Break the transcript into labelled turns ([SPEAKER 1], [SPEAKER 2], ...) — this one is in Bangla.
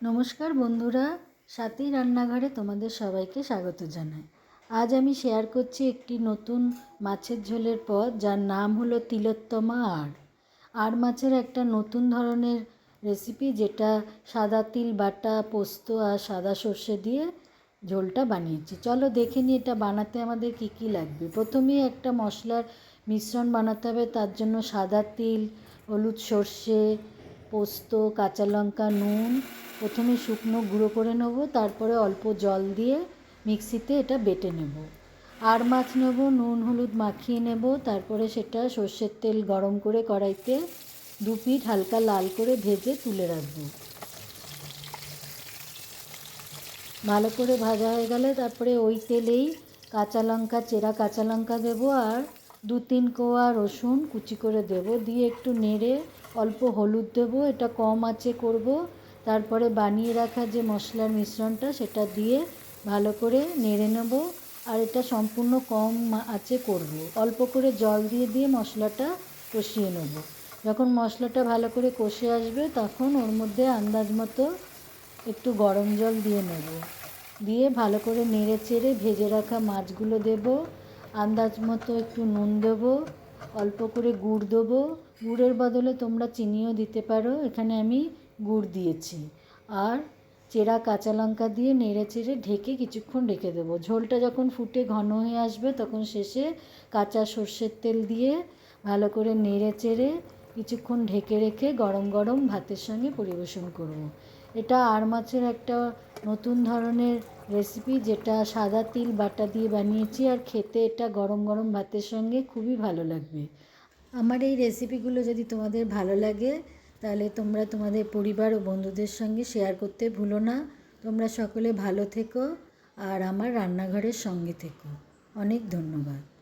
[SPEAKER 1] নমস্কার বন্ধুরা সাথী রান্নাঘরে তোমাদের সবাইকে স্বাগত জানাই। আজ আমি শেয়ার করছি একটি নতুন মাছের ঝোলের পদ, যার নাম হলো তিলোত্তমা আর আর মাছের একটা নতুন ধরনের রেসিপি যেটা সাদা তিল, বাটা, পোস্ত আর সাদা সর্ষে দিয়ে ঝোলটা বানিয়েছি। চলো দেখে নিই এটা বানাতে আমাদের কী কী লাগবে। প্রথমেই একটা মশলার মিশ্রণ বানাতে হবে, তার জন্য সাদা তিল, হলুদ সর্ষে পোস্ত, কাঁচা লঙ্কা, নুন, প্রথমে শুকনো গুঁড়ো করে নেব, তারপরে অল্প জল দিয়ে মিক্সিতে এটা বেটে নেব। আর মাছ নেব, নুন, হলুদ মাখিয়ে নেব, তারপরে সেটা সর্ষের তেল গরম করে কড়াইতে দু পিঠ হালকা লাল করে ভেজে তুলে রাখব। ভালো করে ভাজা হয়ে গেলে তারপরে ওই তেলেই কাঁচা লঙ্কা, চেরা কাঁচা লঙ্কা দেবো আর দু তিন কোয়া রসুন কুচি করে দেব, দিয়ে একটু নেড়ে অল্প হলুদ দেবো, এটা কম আঁচে করব, তারপরে বানিয়ে রাখা যে মশলার মিশ্রণটা সেটা দিয়ে ভালো করে নেড়ে নেব, আর এটা সম্পূর্ণ কম আঁচে করব। অল্প করে জল দিয়ে দিয়ে মশলাটা কষিয়ে নেব। যখন মশলাটা ভালো করে কষে আসবে, তখন ওর মধ্যে আন্দাজ মতো একটু গরম জল দিয়ে নেব। দিয়ে ভালো করে নেড়ে চেড়ে ভেজে রাখা মাছগুলো দেব আন্দাজ মতো একটু নুন দেবো, অল্প করে গুড় দেবো। গুড়ের বদলে তোমরা চিনিও দিতে পারো, এখানে আমি গুড় দিয়েছি। আর চেরা কাঁচা লঙ্কা দিয়ে নেড়ে চেড়ে ঢেকে কিছুক্ষণ রেখে দেবো। ঝোলটা যখন ফুটে ঘন হয়ে আসবে, তখন শেষে কাঁচা সর্ষের তেল দিয়ে ভালো করে নেড়ে চেড়ে কিছুক্ষণ ঢেকে রেখে গরম গরম ভাতের সঙ্গে পরিবেশন করব। এটা আর মাছের একটা নতুন ধরনের রেসিপি যেটা সাদা তিল বাটা দিয়ে বানিয়েছি আর খেতে এটা গরম গরম ভাতের সঙ্গে খুবই ভালো লাগবে। আমার এই রেসিপিগুলো যদি তোমাদের ভালো লাগে, তাহলে তোমরা তোমাদের পরিবার ও বন্ধুদের সঙ্গে শেয়ার করতে ভুলো না। তোমরা সকলে ভালো থেকো আর আমার রান্নাঘরের সঙ্গে থেকো। অনেক ধন্যবাদ।